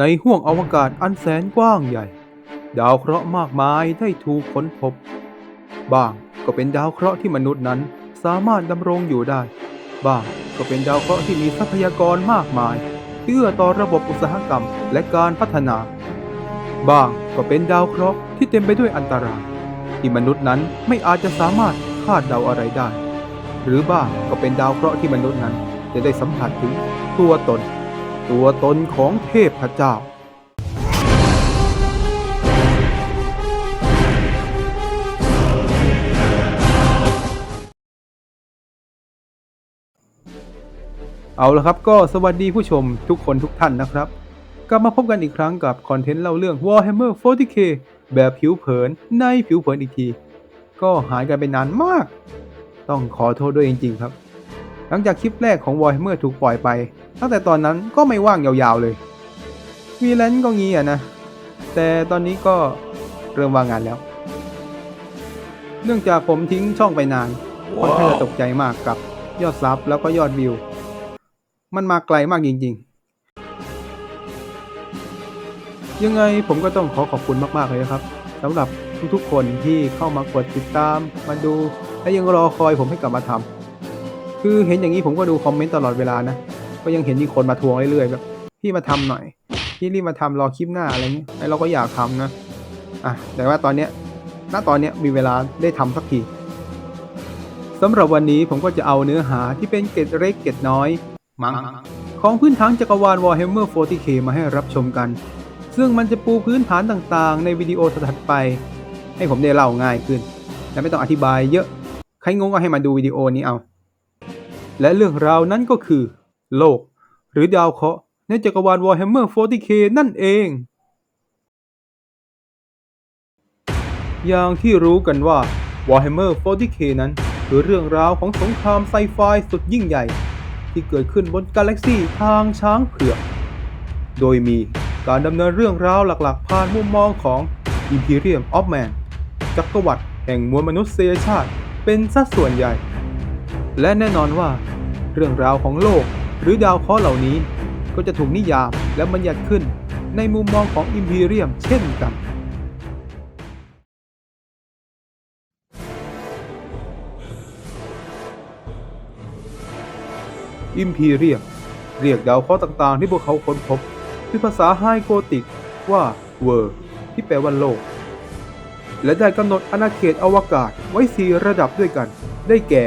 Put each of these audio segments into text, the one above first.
ในห้วงอวกาศอันแสนกว้างใหญ่ ดาวเคราะห์มากมายได้ถูกค้นพบ บ้างก็เป็นดาวเคราะห์ที่มนุษย์นั้นสามารถดำรงอยู่ได้ บ้างก็เป็นดาวเคราะห์ที่มีทรัพยากรมากมายเอื้อต่อระบบอุตสาหกรรมและการพัฒนา บ้างก็เป็นดาวเคราะห์ที่เต็มไปด้วยอันตรายที่มนุษย์นั้นไม่อาจจะสามารถคาดเดาอะไรได้ หรือบ้างก็เป็นดาวเคราะห์ที่มนุษย์นั้นจะได้สัมผัสถึงตัวตน ตัวตนของเทพเจ้า เอาละครับก็สวัสดีผู้ชมทุกคนทุกท่านนะครับ กลับมาพบกันอีกครั้งกับคอนเทนต์เล่าเรื่อง Warhammer 40k แบบผิวเผินในผิวเผินอีกที ก็หายกันไปนานมาก ต้องขอโทษด้วยจริง ๆ ครับ หลังจากคลิปแรกของ Warhammer ถูกปล่อยไป ตั้งแต่ตอนนั้นก็ไม่ว่างยาวๆเลยวีแลนซ์ก็งี้อะนะ แต่ตอนนี้ก็เริ่มว่างงานแล้ว เนื่องจากผมทิ้งช่องไปนานค่อนข้างจะตกใจมากกับยอดซับแล้วก็ยอดวิว มันมาไกลมากจริง ๆ ยังไงผมก็ต้องขอขอบคุณมากๆเลยนะครับสำหรับทุกๆคนที่เข้ามากดติดตามมาดูและยังรอคอยผมให้กลับมาทำคือเห็นอย่างนี้ผมก็ดูคอมเมนต์ตลอดเวลานะ ก็ยังเห็นมีคนมาทวงเรื่อยๆแบบพี่มาทำหน่อย พี่รีบมาทำรอคลิปหน้าอะไรเงี้ยไอเราก็อยากทำนะอะแต่ว่าตอนเนี้ยณตอนเนี้ยมีเวลาได้ทำสักทีสำหรับวันนี้ผมก็จะเอาเนื้อหาที่เป็นเกร็ดเล็กเกร็ดน้อย มั้งของพื้นฐานจักรวาล Warhammer 40k มาให้รับชมกัน ซึ่งมันจะปูพื้นฐานต่างๆ ในวิดีโอถัดไป ให้ผมได้เล่าง่ายขึ้น และไม่ต้องอธิบายเยอะ ใครงงก็ให้มาดูวิดีโอนี้เอา และเรื่องราวนั้นก็คือ โลก หรือดาวเคราะห์ในจักรวาล Warhammer 40k นั่นเอง อย่างที่รู้กันว่า Warhammer 40k นั้นคือเรื่องราวของสงครามไซไฟสุดยิ่งใหญ่ ที่เกิดขึ้นบนกาแล็กซีทางช้างเผือก โดยมีการดำเนินเรื่องราวหลักๆ ผ่านมุมมองของ Imperium of Man จักรวรรดิแห่งมวลมนุษยชาติเป็นสัดส่วนใหญ่ และแน่นอนว่า เรื่องราวของโลก หรือดาวเคราะห์เหล่านี้ก็จะถูกนิยามและบัญญัติขึ้นในมุมมองของ Imperium เช่นกัน อิมพีเรียมเรียกดาวเคราะห์ต่างๆ ที่พวกเขาค้นพบด้วยภาษาไฮโกติกว่าเวอร์ที่แปลว่าโลก และได้กำหนดอาณาเขตอวกาศไว้สี่ระดับด้วยกัน ได้แก่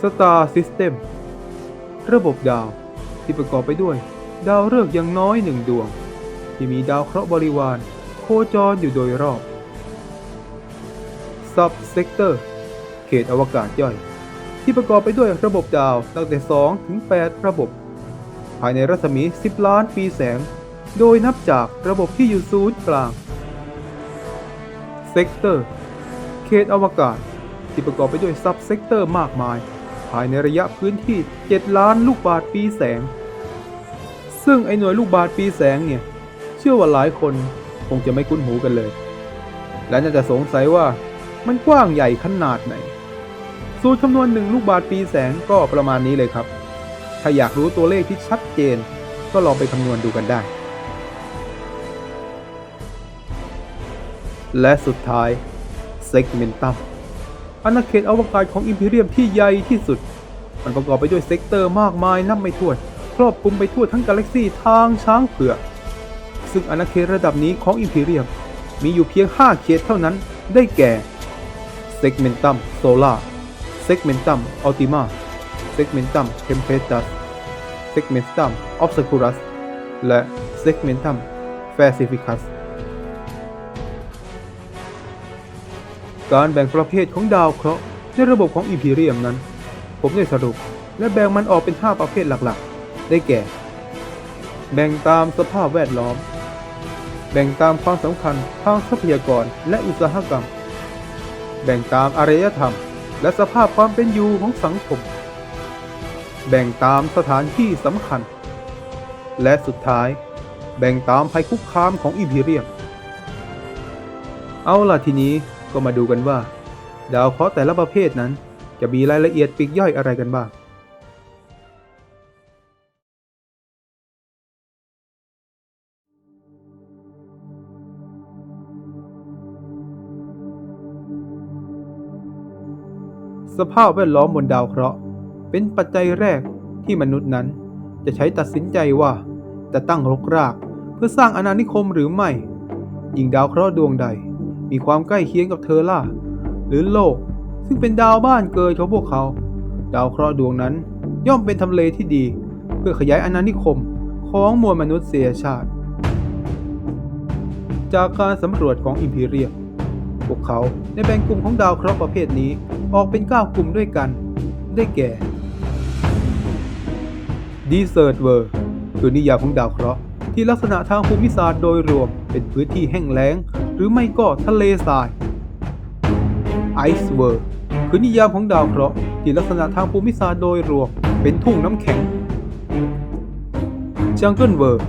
Star System ระบบดาวที่ประกอบไปด้วย ดาวฤกษ์อย่างน้อยหนึ่งดวง ที่มีดาวเคราะห์บริวาร โคจรอยู่โดยรอบ Sub Sector เขตอวกาศย่อย ที่ประกอบไปด้วยระบบดาวตั้งแต่ 2 ถึง 8 ระบบ ภายในรัศมี 10 ล้านปีแสง โดยนับจากระบบที่อยู่ศูนย์กลางเซกเตอร์เขตอวกาศ ที่ประกอบไปด้วยซับเซกเตอร์มากมาย ภายในระยะพื้นที่ 7 ล้านลูกบาศก์ปีแสง ซึ่งไอหน่วยลูกบาศก์ปีแสงเนี่ย เชื่อว่าหลายคนคงจะไม่คุ้นหูกันเลย และน่าจะสงสัยว่ามันกว้างใหญ่ขนาดไหน สูตรคำนวณหนึ่งลูกบาศก์ปีแสงก็ประมาณนี้เลยครับ ถ้าอยากรู้ตัวเลขที่ชัดเจน ก็ลองไปคำนวณดูกันได้ และสุดท้าย Segmentum อาณาเขตอวกาศของอิมพีเรียมที่ใหญ่ที่สุด มันประกอบไปด้วยเซกเตอร์มากมายนับไม่ถ้วนครอบคลุมไปทั่วทั้งกาแล็กซีทางช้างเผือก ซึ่งอาณาเขตระดับนี้ของอิมพีเรียมมีอยู่เพียง 5 เขตเท่านั้น ได้แก่ Segmentum Solar Segmentum Ultima Segmentum Tempestuous Segmentum Obscurus และ Segmentum Pacificus การแบ่งประเภทของดาวเคราะห์ในระบบของ Imperium นั้น ผมได้สรุปและแบ่งมันออกเป็น 5 ประเภทหลักๆ ได้แก่ แบ่งตามสภาพแวดล้อม แบ่งตามความสำคัญทางทรัพยากรและอุตสาหกรรม แบ่งตามอารยธรรม และสภาพความเป็นอยู่ของสังคม แบ่งตามสถานที่สำคัญ และสุดท้าย แบ่งตามภัยคุกคามของอิมพีเรียม เอาล่ะทีนี้ ก็มาดูกันว่า ดาวเคราะห์แต่ละประเภทนั้น จะมีรายละเอียดปีกย่อยอะไรกันบ้าง สภาพแวดล้อมบนดาวเคราะห์ เป็นปัจจัยแรกที่มนุษย์นั้น จะใช้ตัดสินใจว่าจะตั้งรกราก เพื่อสร้างอาณานิคมหรือไม่ ยิ่งดาวเคราะห์ดวงใด มีความใกล้เคียงกับเทอร่า หรือโลก ซึ่งเป็นดาวบ้านเกิดของพวกเขา ดาวเคราะห์ดวงนั้นย่อมเป็นทำเลที่ดี เพื่อขยายอาณานิคมของมวลมนุษยชาติ จากการสำรวจของอิมพีเรียพวกเขาได้แบ่งกลุ่มของดาวเคราะห์ประเภทนี้ออกเป็น9กลุ่มด้วยกัน ได้แก่ Desert World คือนิยามของดาวเคราะห์ที่ลักษณะทางภูมิศาสตร์โดยรวมเป็นพื้นที่แห้งแล้ง รือไม่ก็ทะเลทราย Ice World คือนิยามของดาวเคราะห์ที่ลักษณะทางภูมิศาสตร์โดยรวมเป็นทุ่งน้ำแข็ง Jungle World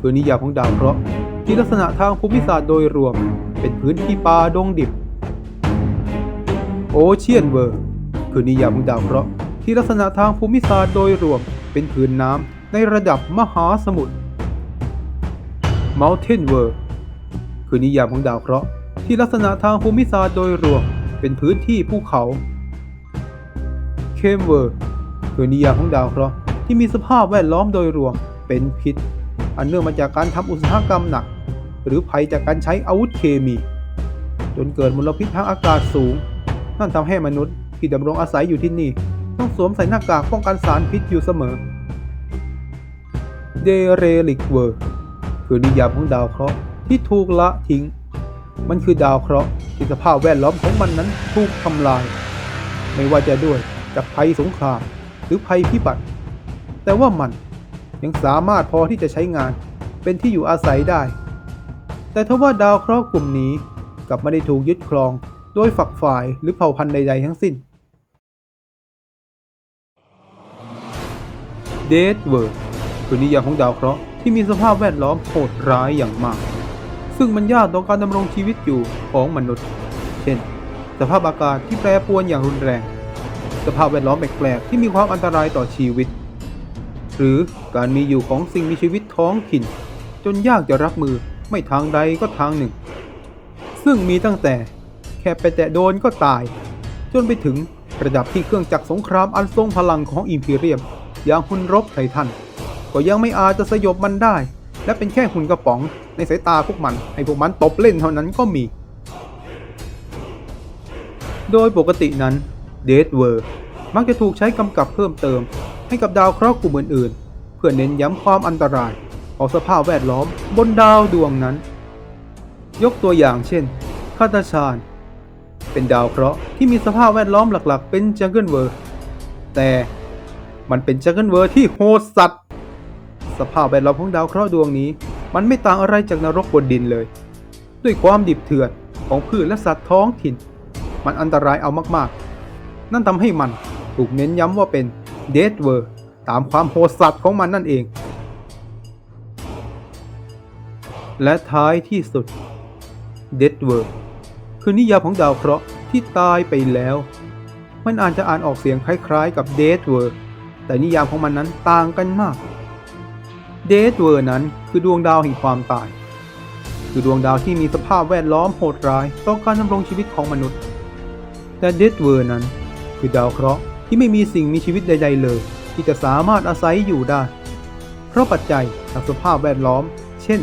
คือนิยามของดาวเคราะห์ที่ลักษณะทางภูมิศาสตร์โดยรวม เป็นพื้นที่ป่าดงดิบ Ocean World คือนิยามของดาวเคราะห์ที่ลักษณะทางภูมิศาสตร์โดยรวม เป็นผืนน้ำในระดับมหาสมุทร Mountain World คือนิยามของดาวเคราะห์ที่ลักษณะทางภูมิศาสตร์โดยรวมเป็นพื้นที่ภูเขา Cave World คือนิยามของดาวเคราะห์ที่มีสภาพแวดล้อมโดยรวมเป็นพิษ อันเนื่องมาจากการทำอุตสาหกรรมหนัก หรือภัยจากการใช้อาวุธเคมี จนเกิดมลพิษทางอากาศสูง นั่นทำให้มนุษย์ที่ดำรงอาศัยอยู่ที่นี่ ต้องสวมใส่หน้ากากป้องกันสารพิษอยู่เสมอเดเรลิกเวอร์คือนิยามของดาวเคราะห์ ที่ถูกละทิ้ง มันคือดาวเคราะห์ที่สภาพแวดล้อมของมันนั้นถูกทำลาย ไม่ว่าจะด้วยจากภัยสงครามหรือภัยพิบัติ แต่ว่ามันยังสามารถพอที่จะใช้งานเป็นที่อยู่อาศัยได้ แต่ทว่าดาวเคราะห์กลุ่มนี้กลับไม่ได้ถูกยึดครองโดยฝักฝ่ายหรือเผ่าพันธุ์ใด ๆ ทั้งสิ้นเดดเวิร์คือนิยามของดาวเคราะห์ที่มีสภาพแวดล้อมโหดร้ายอย่างมาก ซึ่งมันยากต่อการดำรงชีวิตอยู่ของมนุษย์ เช่น สภาพอากาศที่แปรปรวนอย่างรุนแรง สภาพแวดล้อมแปลกๆที่มีความอันตรายต่อชีวิต หรือการมีอยู่ของสิ่งมีชีวิตท้องถิ่น จนยากจะรับมือไม่ทางใดก็ทางหนึ่ง ซึ่งมีตั้งแต่แค่ไปแตะโดนก็ตาย จนไปถึงระดับที่เครื่องจักรสงครามอันทรงพลังของอิมพีเรียมอย่างหุ่นรบไททันก็ยังไม่อาจจะสยบมันได้ และเป็นแค่หุ่นกระป๋องในสายตาพวกมันให้พวกมันตบเล่นเท่านั้นก็มี โดยปกตินั้นเดดเวอร์มักจะถูกใช้กำกับเพิ่มเติม ให้กับดาวเคราะห์กลุ่มอื่นๆ เพื่อเน้นย้ำความอันตรายของสภาพแวดล้อมบนดาวดวงนั้น ยกตัวอย่างเช่นคาตาชานเป็นดาวเคราะห์ที่มีสภาพแวดล้อมหลักๆ เป็นจังเกิลเวิร์แต่มันเป็นจังเกิลเวิร์ที่โหดสัตว สภาพแวดล้อมของดาวเคราะห์ดวงนี้ มันไม่ต่างอะไรจากนรกบนดินเลย ด้วยความดิบเถื่อนของพืชและสัตว์ท้องถิ่น มันอันตรายเอามากๆ นั่นทำให้มันถูกเน้นย้ำว่าเป็นเดดเวอร์ตามความโหดสัตว์ของมันนั่นเอง และท้ายที่สุดเดดเวอร์คือนิยามของดาวเคราะห์ที่ตายไปแล้ว มันอาจจะอ่านออกเสียงคล้ายๆกับเดดเวอร์แต่นิยามของมันนั้นต่างกันมาก เดดเวอร์นั้นคือดวงดาวแห่งความตาย คือดวงดาวที่มีสภาพแวดล้อมโหดร้ายต่อการดำรงชีวิตของมนุษย์ แต่เดดเวอร์นั้น คือดาวเคราะห์ที่ไม่มีสิ่งมีชีวิตใด ๆ เลย ที่จะสามารถอาศัยอยู่ได้ เพราะปัจจัยทางสภาพแวดล้อม เช่น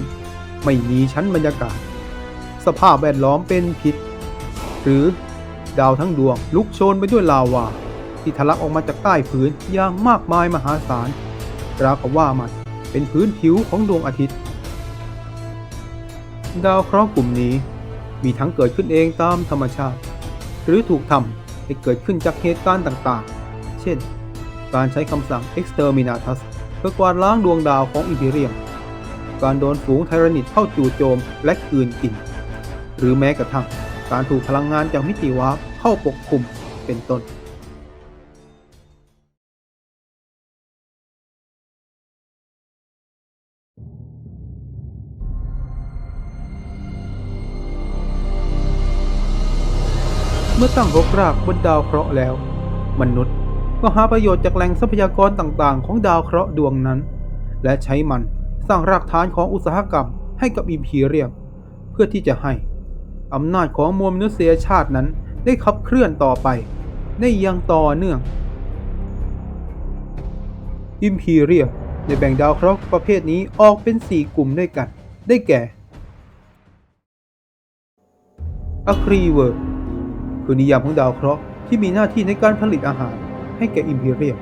ไม่มีชั้นบรรยากาศ สภาพแวดล้อมเป็นพิษ หรือดาวทั้งดวงลุกโชนไปด้วยลาวาที่ทะลักออกมาจากใต้พื้นอย่างมากมายมหาศาลราวกับว่ามัน เป็นพื้นผิวของดวงอาทิตย์ ดาวเคราะห์กลุ่มนี้มีทั้งเกิดขึ้นเองตามธรรมชาติ หรือถูกทำให้เกิดขึ้นจากเหตุการณ์ต่างๆ เช่น การใช้คำสั่ง exterminatus เพื่อกวาดล้างดวงดาวของอิมพีเรียม การโดนฝูงไทรนิดเข้าจู่โจมและกืนกิน หรือแม้กระทั่งการถูกพลังงานจากมิติวาร์ปเข้าปกคลุมเป็นต้น เมื่อตั้งรกรากบนดาวเคราะห์แล้ว มนุษย์ก็หาประโยชน์จากแหล่งทรัพยากรต่างๆ ของดาวเคราะห์ดวงนั้น และใช้มันสร้างรากฐานของอุตสาหกรรมให้กับอิมพีเรียม เพื่อที่จะให้อำนาจของมวลมนุษยชาตินั้นได้ขับเคลื่อนต่อไป ได้อยังต่อเนื่อง อิมพีเรียได้แบ่งดาวเคราะห์ประเภทนี้ออกเป็น 4 กลุ่มด้วยกัน ได้แก่อะครีเวอร์ คือนิยามของดาวเคราะห์ที่มีหน้าที่ในการผลิตอาหารให้แก่อิมพีเรีย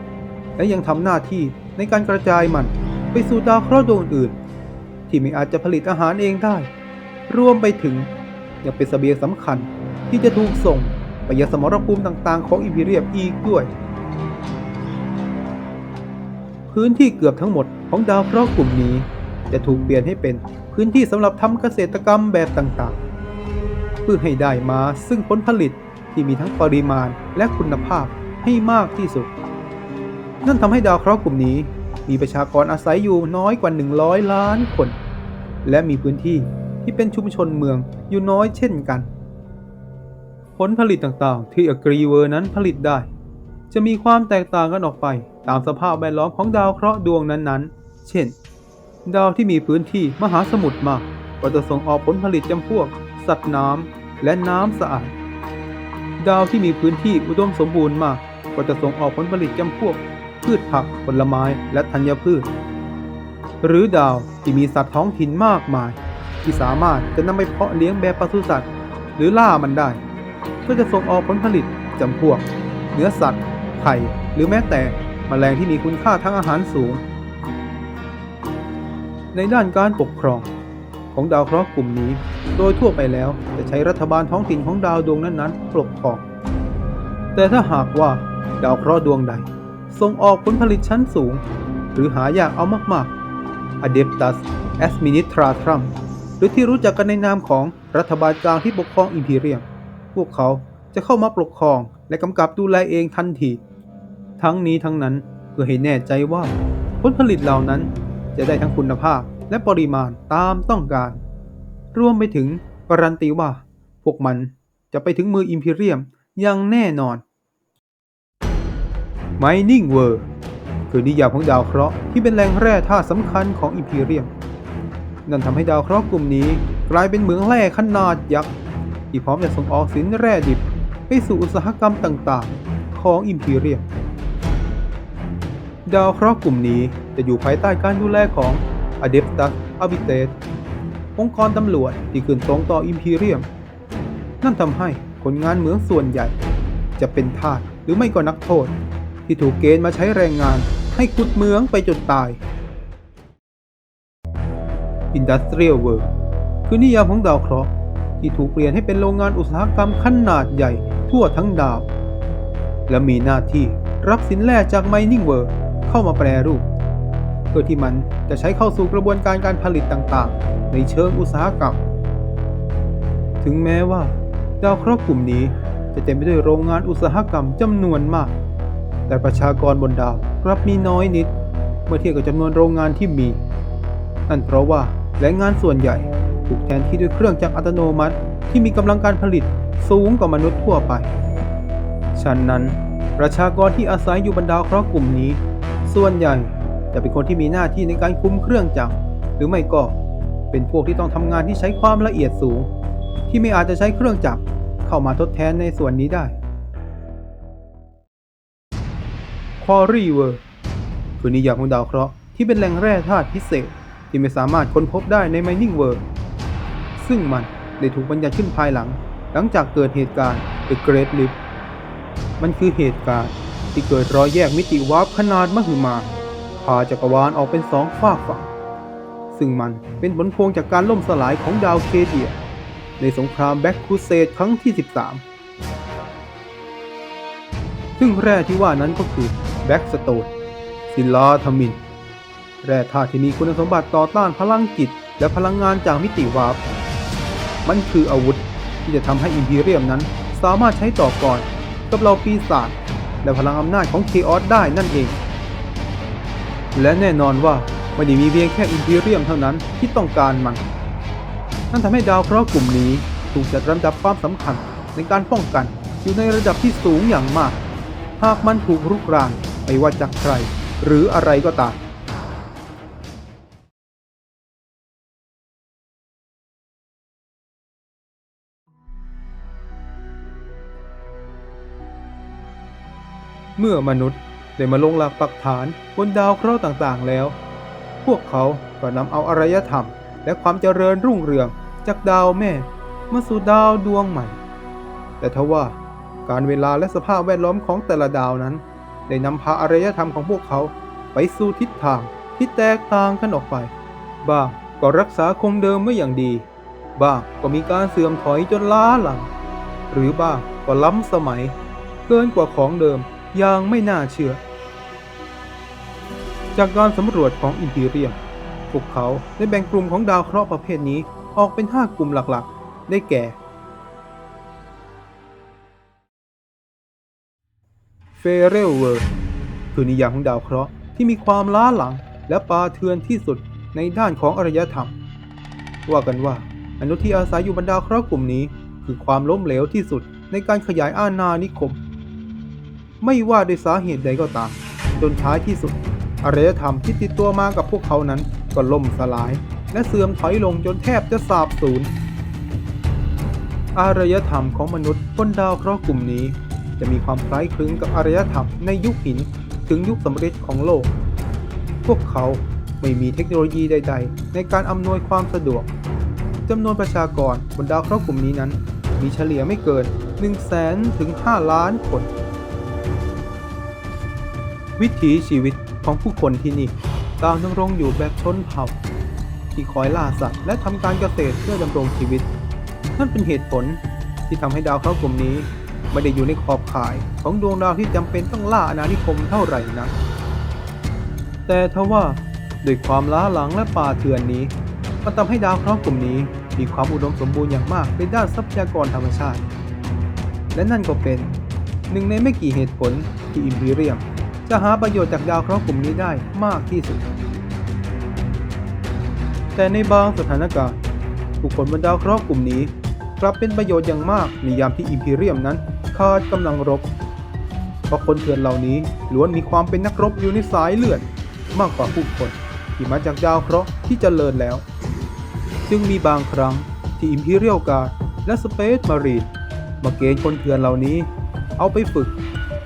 และยังทำหน้าที่ในการกระจายมันไปสู่ดาวเคราะห์ดวงอื่น ที่ไม่อาจจะผลิตอาหารเองได้ รวมไปถึงยังเป็นเสบียงสำคัญที่จะถูกส่งไปยังสมรภูมิต่างๆ ของอิมพีเรียมอีกด้วย พื้นที่เกือบทั้งหมดของดาวเคราะห์กลุ่มนี้ จะถูกเปลี่ยนให้เป็นพื้นที่สำหรับทำเกษตรกรรมแบบต่างๆ เพื่อให้ได้มาซึ่งผลผลิต ที่มีทั้งปริมาณและคุณภาพให้มากที่สุด นั่นทำให้ดาวเคราะห์กลุ่มนี้มีประชากรอาศัยอยู่น้อยกว่า 100 ล้านคน และมีพื้นที่ที่เป็นชุมชนเมืองอยู่น้อยเช่นกัน ผลผลิตต่างๆ ที่อกรีเวอร์นั้นผลิตได้ จะมีความแตกต่างกันออกไปตามสภาพแวดล้อมของดาวเคราะห์ดวงนั้นๆ เช่น ดาวที่มีพื้นที่มหาสมุทรมากก็จะส่งออกผลผลิตจำพวก สัตว์น้ำและน้ำสะอาด ดาวที่มีพื้นที่อุดมสมบูรณ์มาก ก็จะส่งออกผลผลิตจำพวก พืชผักผลไม้และธัญพืช หรือดาวที่มีสัตว์ท้องถิ่นมากมาย ที่สามารถจะนำไปเพาะเลี้ยงแบบปศุสัตว์ หรือล่ามันได้ ก็จะส่งออกผลผลิตจำพวก เนื้อสัตว์ ไข่ หรือแม้แต่มแมลงที่มีคุณค่าทางอาหารสูง ในด้านการปกครอง ของดาวเคราะห์กลุ่มนี้ โดยทั่วไปแล้วจะใช้รัฐบาลท้องถิ่นของดาวดวงนั้นๆปกครอง แต่ถ้าหากว่าดาวเคราะห์ดวงใดส่งออกผลผลิตชั้นสูง หรือหายากเอามากๆ Adeptus Administratum หรือที่รู้จักกันในนามของรัฐบาลกลางที่ปกครองอิมพีเรียม พวกเขาจะเข้ามาปกครองและกำกับดูแลเองทันที ทั้งนี้ทั้งนั้นเพื่อให้แน่ใจว่าผลผลิตเหล่านั้นจะได้ทั้งคุณภาพ และปริมาณตามต้องการ รวมไปถึงการันตีว่า พวกมันจะไปถึงมืออิมพีเรียมอย่างแน่นอน Mining World คือนิยามของดาวเคราะห์ที่เป็นแหล่งแร่ธาตุสำคัญของอิมพีเรียม นั่นทำให้ดาวเคราะห์กลุ่มนี้กลายเป็นเหมืองแร่ขนาดยักษ์ที่พร้อมจะส่งออกสินแร่ดิบไปสู่อุตสาหกรรมต่างๆ ของอิมพีเรียม ดาวเคราะห์กลุ่มนี้จะอยู่ภายใต้การดูแลของ Adeptus Arbitrates องค์กรตำรวจที่ขึ้นตรงต่ออิมพีเรียม นั่นทำให้คนงานเหมืองส่วนใหญ่ จะเป็นทาสหรือไม่ก็นักโทษ ที่ถูกเกณฑ์มาใช้แรงงานให้ขุดเหมืองไปจนตาย Industrial World คือนิยามของดาวเคราะห์ที่ถูกเปลี่ยนให้เป็นโรงงานอุตสาหกรรมขนาดใหญ่ทั่วทั้งดาว และมีหน้าที่รับสินแร่จาก Mining World เข้ามาแปรรูป พื่อที่มันจะใช้เข้าสู่กระบวนการการผลิตต่างๆ ในเชิงอุตสาหกรรม ถึงแม้ว่าดาวเคราะห์กลุ่มนี้จะเต็มไปด้วยโรงงานอุตสาหกรรมจำนวนมาก แต่ประชากรบนดาวกลับมีน้อยนิด เมื่อเทียบกับจำนวนโรงงานที่มี นั่นเพราะว่าแรงงานส่วนใหญ่ถูกแทนที่ด้วยเครื่องจักรอัตโนมัติที่มีกำลังการผลิตสูงกว่ามนุษย์ทั่วไป ฉะนั้น ประชากรที่อาศัยอยู่บนดาวเคราะห์กลุ่มนี้ ส่วนใหญ่ จะเป็นคนที่มีหน้าที่ในการคุมเครื่องจักรหรือไม่ก็เป็นพวกที่ต้องทำงานที่ใช้ความละเอียดสูง ที่ไม่อาจจะใช้เครื่องจักรเข้ามาทดแทนในส่วนนี้ได้ Quarry World คือนิยามของดาวเคราะห์ที่เป็นแหล่งแร่ธาตุพิเศษ ที่ไม่สามารถค้นพบได้ใน Mining World ซึ่งมันได้ถูกบัญญัติขึ้นภายหลัง หลังจากเกิดเหตุการณ์ The Great Rift มันคือเหตุการณ์ที่เกิดรอยแยกมิติวาร์ปขนาดมหึมา พาจักรวาลออกเป็นสองฝากฝั่ง ซึ่งมันเป็นผลพวงจากการล่มสลายของดาวเคเดีย ในสงครามแบ็กคูเซดครั้งที่ 13 ซึ่งแร่ที่ว่านั้นก็คือแบ็กสโตนซิลาทามิน แร่ธาตุที่มีคุณสมบัติต่อต้านพลังจิต และพลังงานจากมิติวาร์ปมันคืออาวุธที่จะทำให้อิมพีเรียมนั้นสามารถใช้ต่อกรกับเหล่าปีศาจและพลังอำนาจของเคออสได้นั่นเอง และแน่นอนว่าไม่ได้มีเพียงแค่อิมพีเรียมเท่านั้นที่ต้องการมัน นั่นทำให้ดาวเคราะห์กลุ่มนี้ถูกจัดลำดับความสำคัญในการป้องกันอยู่ในระดับที่สูงอย่างมาก หากมันถูกรุกรานไม่ว่าจากใคร หรืออะไรก็ตามเมื่อมนุษย์ ได้มาลงหลักปักฐานบนดาวเคราะห์ต่างๆแล้ว พวกเขาก็นำเอาอารยธรรม และความเจริญรุ่งเรืองจากดาวแม่มาสู่ดาวดวงใหม่ แต่ทว่าการเวลาและสภาพแวดล้อมของแต่ละดาวนั้น ได้นำพาอารยธรรมของพวกเขาไปสู่ทิศทางที่แตกต่างกันออกไป บ้างก็รักษาคงเดิมไว้อย่างดี บ้างก็มีการเสื่อมถอยจนล้าหลัง หรือบ้างก็ล้ำสมัย เกินกว่าของเดิม อย่างไม่น่าเชื่อ จากการสำรวจของอิมพีเรียม พวกเขาได้แบ่งกลุ่มของดาวเคราะห์ประเภทนี้ออกเป็น 5 กลุ่มหลักๆ ได้แก่ เฟเรลเวิร์คือนิยามของดาวเคราะห์ที่มีความล้าหลังและปาเทือนที่สุดในด้านของอารยธรรม ว่ากันว่า มนุษย์ที่อาศัยอยู่บนดาวเคราะห์กลุ่มนี้ คือความล้มเหลวที่สุดในการขยายอาณานิคม ไม่ว่าด้วยสาเหตุใดก็ตาม จนท้ายที่สุดอารยธรรมที่ติดตัวมากับพวกเขานั้นก็ล่มสลาย และเสื่อมถอยลงจนแทบจะสาบสูญอารยธรรมของมนุษย์บนดาวเคราะห์กลุ่มนี้ จะมีความคล้ายคลึงกับอารยธรรมในยุคหินถึงยุคสำริดของโลก พวกเขาไม่มีเทคโนโลยีใด ๆ ในการอำนวยความสะดวกจำนวนประชากรบนดาวเคราะห์กลุ่มนี้นั้น มีเฉลี่ยไม่เกิน 1 0 0 0 0แสนถึง 5 ล้านคน วิถีชีวิตของผู้คนที่นี่ต่างดำรงอยู่แบบชนเผ่า ที่คอยล่าสัตว์และทำการเกษตรเพื่อดำรงชีวิต นั่นเป็นเหตุผลที่ทำให้ดาวเคราะห์กลุ่มนี้ไม่ได้อยู่ในขอบข่ายของดวงดาวที่จำเป็นต้องล่าอาณานิคมเท่าไหร่นัก แต่ทว่าด้วยความล้าหลังและป่าเถื่อนนี้มันทำให้ดาวเคราะห์กลุ่มนี้มีความอุดมสมบูรณ์อย่างมากในด้านทรัพยากรธรรมชาติ และนั่นก็เป็นหนึ่งในไม่กี่เหตุผลที่อิมพีเรียม จะหาประโยชน์จากดาวเคราะห์กลุ่มนี้ได้มากที่สุด แต่ในบางสถานการณ์ผู้คนบนดาวเคราะห์กลุ่มนี้ กลับเป็นประโยชน์อย่างมากในยามที่อิมพีเรียมนั้นขาดกำลังรบ เพราะคนเถื่อนเหล่านี้ล้วนมีความเป็นนักรบอยู่ในสายเลือด มากกว่าผู้คนที่มาจากดาวเคราะห์ที่เจริญแล้ว จึงมีบางครั้งที่อิมพีเรียลการและสเปซมารีนมาเกณฑ์คนเถื่อนเหล่านี้ เอาไปฝึก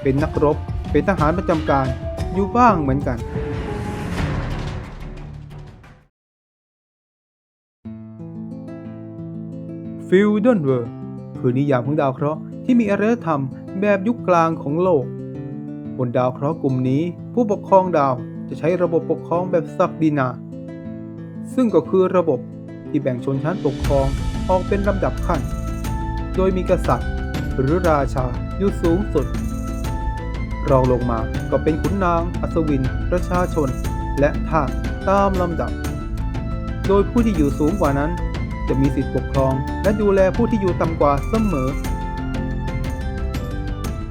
เป็นนักรบ เป็นทหารประจำการอยู่บ้างเหมือนกัน ฟิลดอนเวอร์คือนิยามของดาวเคราะห์ที่มีอารยธรรมแบบยุคกลางของโลก บนดาวเคราะห์กลุ่มนี้ ผู้ปกครองดาวจะใช้ระบบปกครองแบบศักดินา ซึ่งก็คือระบบที่แบ่งชนชั้นปกครองออกเป็นลำดับขั้น โดยมีกษัตริย์ หรือราชาอยู่สูงสุด รองลงมาก็เป็นขุนนาง อัศวิน ประชาชน และทาสตามลำดับ โดยผู้ที่อยู่สูงกว่านั้น จะมีสิทธิปกครอง และดูแลผู้ที่อยู่ต่ำกว่าเสมอ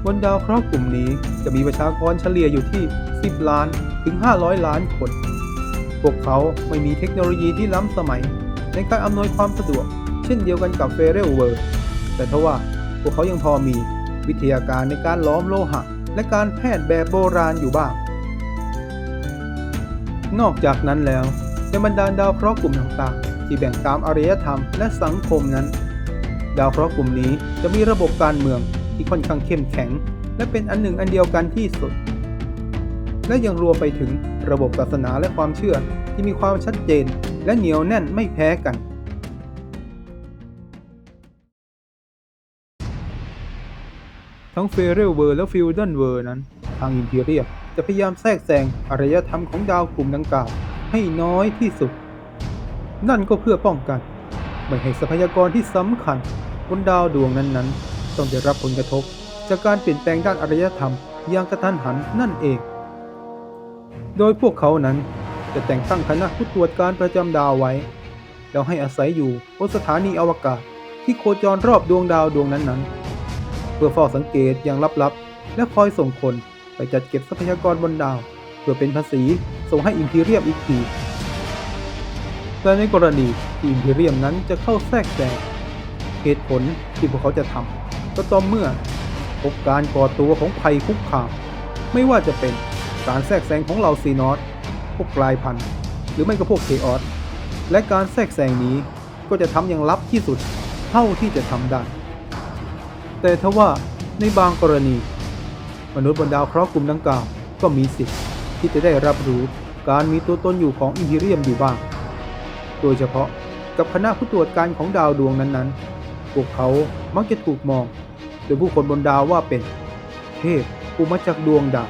บนดาวเคราะห์กลุ่มนี้จะมีประชากรเฉลี่ยอยู่ที่ 10 ล้านถึง 500 ล้านคน พวกเขาไม่มีเทคโนโลยีที่ล้ำสมัย ในการอำนวยความสะดวก เช่นเดียวกันกับเฟเรลเวิร์แต่ทว่าพวกเขายังพอมีวิทยาการในการล้อมโลหะ และการแพทย์แบบโบราณอยู่บ้าง นอกจากนั้นแล้วในบรรดาดาวเคราะห์กลุ่มต่างๆ ที่แบ่งตามอารยธรรมและสังคมนั้น ดาวเคราะห์กลุ่มนี้จะมีระบบการเมืองที่ค่อนข้างเข้มแข็ง และเป็นอันหนึ่งอันเดียวกันที่สุด และยังรวมไปถึงระบบศาสนาและความเชื่อที่มีความชัดเจน และเหนียวแน่นไม่แพ้กัน ทั้งเฟเรลเวอร์และฟิลดันเวอร์นั้น ทางอิมพีเรียจะพยายามแทรกแซงอารยธรรมของดาวกลุ่มดังกล่าวให้น้อยที่สุด นั่นก็เพื่อป้องกัน ไม่ให้ทรัพยากรที่สำคัญบนดาวดวงนั้นๆ ต้องได้รับผลกระทบ จากการเปลี่ยนแปลงด้านอารยธรรมอย่างกระทันหันนั่นเอง โดยพวกเขานั้นจะแต่งตั้งคณะผู้ตรวจการประจำดาวไว้ แล้วให้อาศัยอยู่บนสถานีอวกาศที่โคจรรอบดวงดาวดวงนั้นๆ เพื่อเฝ้าสังเกตอย่างลับๆ และคอยส่งคนไปจัดเก็บทรัพยากรบนดาว เพื่อเป็นภาษีส่งให้อิมพีเรียมอีกที แต่ในกรณีที่อิมพีเรียมนั้นจะเข้าแทรกแซงเหตุผลที่พวกเขาจะทำก็ต่อเมื่อพบการก่อตัวของภัยคุกคาม ไม่ว่าจะเป็นการแทรกแซงของเหล่าซีนอสพวกกลายพันธุ์ หรือไม่ก็พวกเคออสและการแทรกแซงนี้ก็จะทำอย่างลับที่สุดเท่าที่จะทำได้ แต่ทว่าในบางกรณี มนุษย์บนดาวเคราะห์กลุ่มดังกล่าวก็มีสิทธิ์ที่จะได้รับรู้การมีตัวตนอยู่ของอิมพีเรียมอยู่บ้าง โดยเฉพาะกับคณะผู้ตรวจการของดาวดวงนั้นๆ พวกเขามักจะถูกมอง โดยผู้คนบนดาวว่าเป็น เทพผู้มาจากดวงดาว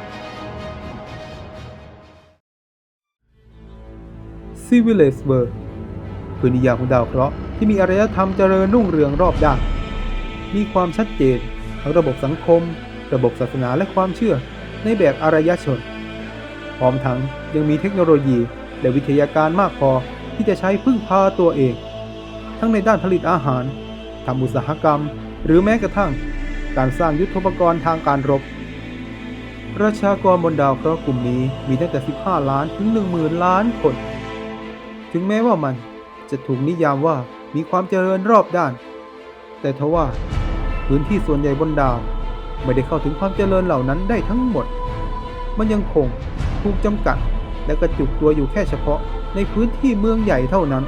ซิวิเลสเบิร์คือนิยามของดาวเคราะห์ที่มีอารยธรรมเจริญรุ่งเรืองรอบด้าน มีความชัดเจนทั้งระบบสังคม ระบบศาสนาและความเชื่อในแบบอารยชน พร้อมทั้งยังมีเทคโนโลยีและวิทยาการมากพอที่จะใช้พึ่งพาตัวเอง ทั้งในด้านผลิตอาหารทำอุตสาหกรรม หรือแม้กระทั่ง การสร้างยุทธปกรณ์ทางการรบ ประชากรบนดาวเคราะห์กลุ่มนี้มีตั้งแต่ 15 ล้านถึง 10,000 ล้านคน ถึงแม้ว่ามันจะถูกนิยามว่ามีความเจริญรอบด้าน แต่ทว่าพื้นที่ส่วนใหญ่บนดาว ไม่ได้เข้าถึงความเจริญเหล่านั้นได้ทั้งหมด มันยังคงถูกจำกัดและกระจุกตัวอยู่แค่เฉพาะในพื้นที่เมืองใหญ่เท่านั้น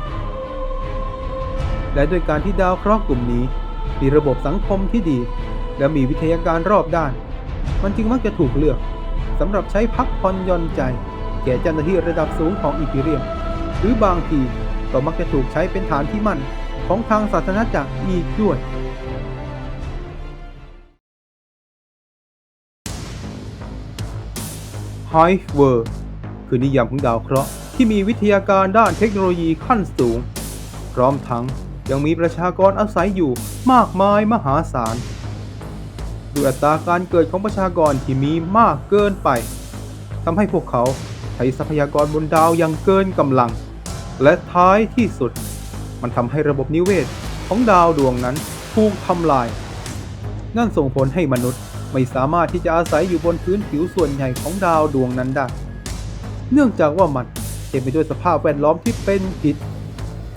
และด้วยการที่ดาวเคราะห์กลุ่มนี้ มีระบบสังคมที่ดี และมีวิทยาการรอบด้าน มันจึงมักจะถูกเลือกสำหรับใช้พักผ่อนย่อนใจ แก่เจ้าหน้าที่ระดับสูงของอีพีเรียม หรือบางทีก็มักจะถูกใช้เป็นฐานที่มั่น ของทางศาสนาจักรอีกด้วยไฮเวอร์คือนิยามของดาวเคราะห์ที่มีวิทยาการด้านเทคโนโลยีขั้นสูง พร้อมทั้งยังมีประชากรอาศัยอยู่มากมายมหาศาลด้วยอัตราการเกิดของประชากรที่มีมากเกินไปทำให้พวกเขาใช้ทรัพยากรบนดาวอย่างเกินกำลัง และท้ายที่สุด มันทำให้ระบบนิเวศของดาวดวงนั้นถูกทำลาย นั่นส่งผลให้มนุษย์ไม่สามารถที่จะอาศัยอยู่บนพื้นผิวส่วนใหญ่ของดาวดวงนั้นได้ เนื่องจากว่ามันเต็มไปด้วยสภาพแวดล้อมที่เป็นพิษ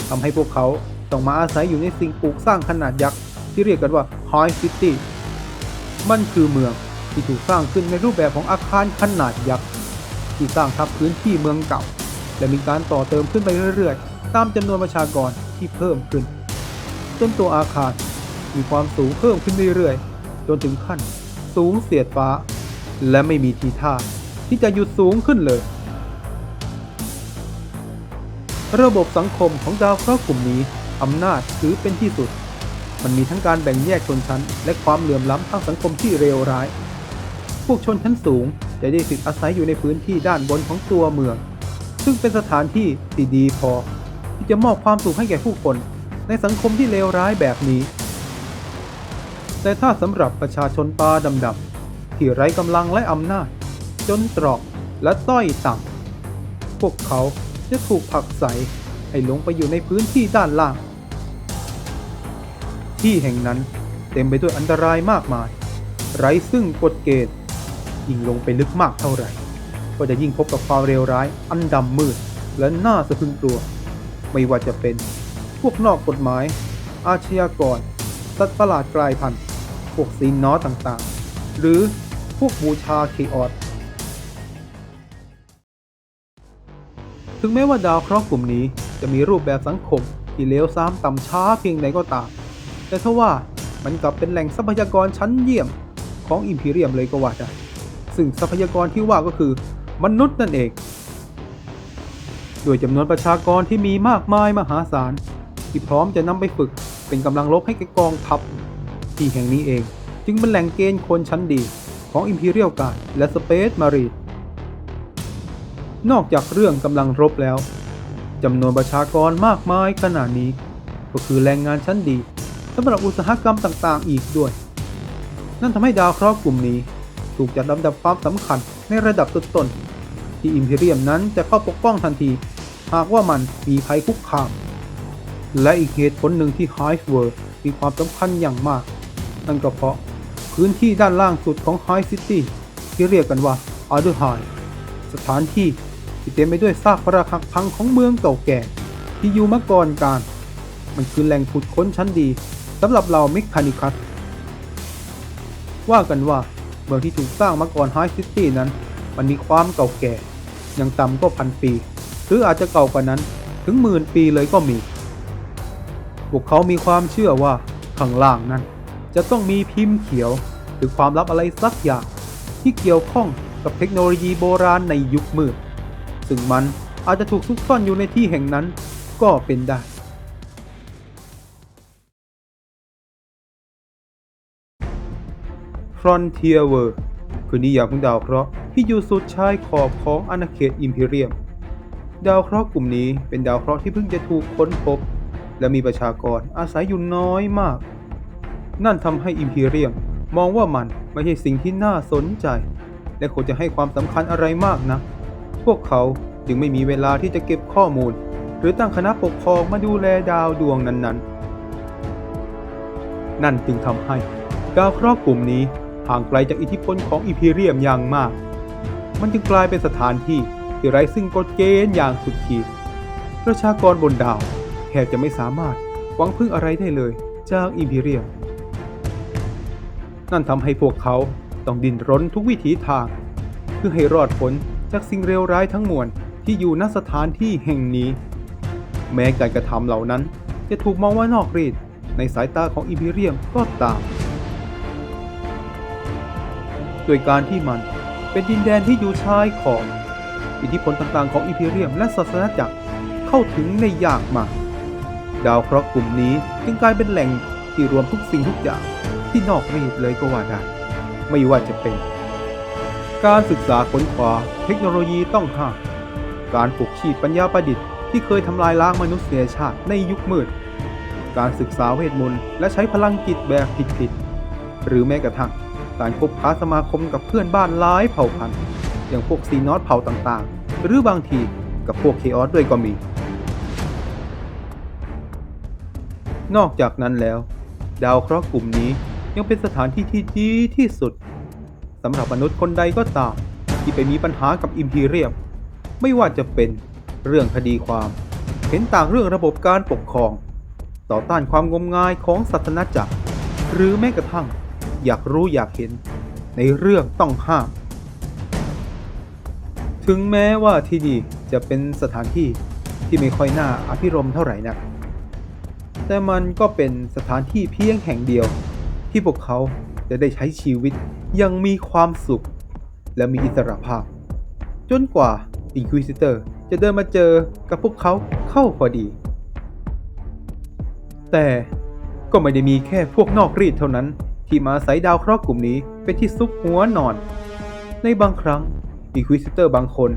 ทำให้พวกเขาต้องมาอาศัยอยู่ในสิ่งปลูกสร้างขนาดยักษ์ที่เรียกกันว่า High City มันคือเมืองที่ถูกสร้างขึ้นในรูปแบบของอาคารขนาดยักษ์ที่สร้างทับพื้นที่เมืองเก่า และมีการต่อเติมขึ้นไปเรื่อยๆ ตามจำนวนประชากร ที่เพิ่มขึ้น จนตัวอาคารมีความสูงเพิ่มขึ้นเรื่อยๆ จนถึงขั้น สูงเสียดฟ้า และไม่มีทีท่าที่จะหยุดสูงขึ้นเลย ระบบสังคมของดาวเคราะห์กลุ่มนี้อำนาจถือเป็นที่สุด มันมีทั้งการแบ่งแยกชนชั้น และความเหลื่อมล้ำทางสังคมที่เลวร้าย พวกชนชั้นสูงจะได้สิทธิ์อาศัยอยู่ในพื้นที่ด้านบนของตัวเมือง ซึ่งเป็นสถานที่ที่ดีพอ ที่จะมอบความสุขให้แก่ผู้คน ในสังคมที่เลวร้ายแบบนี้ แต่ถ้าสำหรับประชาชนตาดำๆที่ไร้กำลังและอำนาจ จนตรอกและต้อยต่ำพวกเขาจะถูกผลักใสให้ลงไปอยู่ในพื้นที่ด้านล่าง ที่แห่งนั้นเต็มไปด้วยอันตรายมากมาย ไร้ซึ่งกฎเกณฑ์ยิ่งลงไปลึกมากเท่าไหร่ ก็จะยิ่งพบกับความเลวร้ายอันดำมืดและน่าสะพรึงกลัว ไม่ว่าจะเป็นพวกนอกกฎหมาย อาชญากร สัตว์ประหลาดกลายพันธุ์ พวกซีนนอต่างๆ หรือพวกบูชาเคออสถึงแม้ว่าดาวเคราะห์กลุ่มนี้จะมีรูปแบบสังคมที่เลวซ้ำต่ำช้าเพียงใดก็ตาม แต่ทว่ามันกลับเป็นแหล่งทรัพยากรชั้นเยี่ยมของอิมพีเรียมเลยก็ว่าได้ ซึ่งทรัพยากรที่ว่าก็คือมนุษย์นั่นเอง ด้วยจำนวนประชากรที่มีมากมายมหาศาล ที่พร้อมจะนำไปฝึกเป็นกำลังรบให้แกกองทัพ ที่แห่งนี้เอง จึงเป็นแหล่งเกณฑ์คนชั้นดีของ Imperial Guard และ Space Marine นอกจากเรื่องกำลังรบแล้วจำนวนประชากรมากมายขนาดนี้ ก็คือแรงงานชั้นดีสำหรับอุตสาหกรรมต่างๆ อีกด้วย นั่นทำให้ดาวเคราะห์กลุ่มนี้ ถูกจัดลำดับความสำคัญในระดับต้นๆที่อิมพีเรียมนั้นจะเข้าปกป้องทันที หากว่ามันมีภัยคุกคาม และอีกเหตุผลหนึ่งที่ Hive World มีความสำคัญอย่างมาก นั่นก็เพราะพื้นที่ด้านล่างสุดของ High City ที่เรียกกันว่า Other High สถานที่ที่เต็มไปด้วยซากปรักหักพังของเมืองเก่าแก่ ที่อยู่มาก่อนการ มันคือแหล่งขุดค้นชั้นดีสำหรับเราเมคานิคัสว่ากันว่าเมืองที่ถูกสร้างมาก่อน High City นั้น มันมีความเก่าแก่อย่างต่ำก็พันปี รืออาจจะเก่ากว่านั้นถึงหมื่นปีเลยก็มี พวกเขามีความเชื่อว่าข้างล่างนั้น จะต้องมีพิมพ์เขียว หรือความลับอะไรสักอย่าง ที่เกี่ยวข้องกับเทคโนโลยีโบราณในยุคมืด ซึ่งมันอาจจะถูกซุกซ่อนอยู่ในที่แห่งนั้นก็เป็นได้ Frontier World คือนิยามของดาวเคราะห์ที่อยู่สุดชายขอบของอาณาเขตอิมพีเรียม ดาวเคราะห์กลุ่มนี้เป็นดาวเคราะห์ที่เพิ่งจะถูกค้นพบ และมีประชากรอาศัยอยู่น้อยมาก นั่นทำให้อิมพีเรียมมองว่ามันไม่ใช่สิ่งที่น่าสนใจ และควรจะให้ความสำคัญอะไรมากนะ พวกเขาจึงไม่มีเวลาที่จะเก็บข้อมูล หรือตั้งคณะปกครองมาดูแลดาวดวงนั้นๆ นั่นจึงทำให้ดาวเคราะห์กลุ่มนี้ห่างไกลจากอิทธิพลของอิมพีเรียมอย่างมาก มันจึงกลายเป็นสถานที่ ที่ไร้ซึ่งกฎเกณฑ์อย่างสุดขีด ประชากรบนดาวแทบจะไม่สามารถหวังพึ่งอะไรได้เลยจากอิมพีเรียม นั่นทำให้พวกเขาต้องดิ้นรนทุกวิถีทาง เพื่อให้รอดพ้นจากสิ่งเลวร้ายทั้งมวลที่อยู่ณสถานที่แห่งนี้ แม้การกระทำเหล่านั้นจะถูกมองว่านอกรีดในสายตาของอิมพีเรียมก็ตามโดยการที่มันเป็นดินแดนที่อยู่ชายขอบ อิทธิพลต่างๆของอิมพีเรียมและศาสนาจักรเข้าถึงในยากมาก ดาวเคราะห์กลุ่มนี้จึงกลายเป็นแหล่งที่รวมทุกสิ่งทุกอย่างที่นอกรีดเลยก็ว่าได้ ไม่ว่าจะเป็น การศึกษาค้นคว้าเทคโนโลยีต้องห้ามการปลุกชีพปัญญาประดิษฐ์ที่เคยทำลายล้างมนุษยชาติในยุคมืด การศึกษาเวทมนต์และใช้พลังจิตแบบผิดๆหรือแม้กระทั่งการคบค้าสมาคมกับเพื่อนบ้านหลายเผ่าพันธุ์ อย่างพวกซีนอสเผ่าต่างๆ หรือบางทีกับพวกเคออสด้วยก็มี นอกจากนั้นแล้ว ดาวเคราะห์กลุ่มนี้ยังเป็นสถานที่ที่ดีที่สุดสำหรับมนุษย์คนใดก็ตาม ที่ไปมีปัญหากับอิมพีเรียม ไม่ว่าจะเป็นเรื่องคดีความ เห็นต่างเรื่องระบบการปกครอง ต่อต้านความงมงายของศาสนาจักร หรือแม้กระทั่งอยากรู้อยากเห็นในเรื่องต้องห้าม ถึงแม้ว่าที่นี่จะเป็นสถานที่ที่ไม่ค่อยน่าอภิรมเท่าไหร่นัก แต่มันก็เป็นสถานที่เพียงแห่งเดียว ที่พวกเขาจะได้ใช้ชีวิตอยังมีความสุข และมีอิสระภาพ จนกว่า Inquisitor จะเดินมาเจอกับพวกเขาเข้าพอดี แต่ก็ไม่ได้มีแค่พวกนอกรีดเท่านั้น ที่มาอาศัยดาวเคราะห์กลุ่มนี้เป็นที่ซุกหัวนอน ในบางครั้ง อิควิซิเตอร์บางคน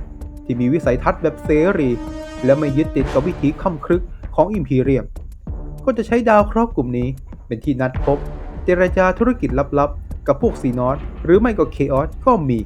ที่มีวิสัยทัศน์แบบเสรี และไม่ยึดติดกับวิถีค่ำครึกของอิมพีเรียม ก็จะใช้ดาวเคราะห์กลุ่มนี้ เป็นที่นัดพบ เจรจาธุรกิจลับๆ กับพวกซีนอสหรือไม่ก็เคออสก็มี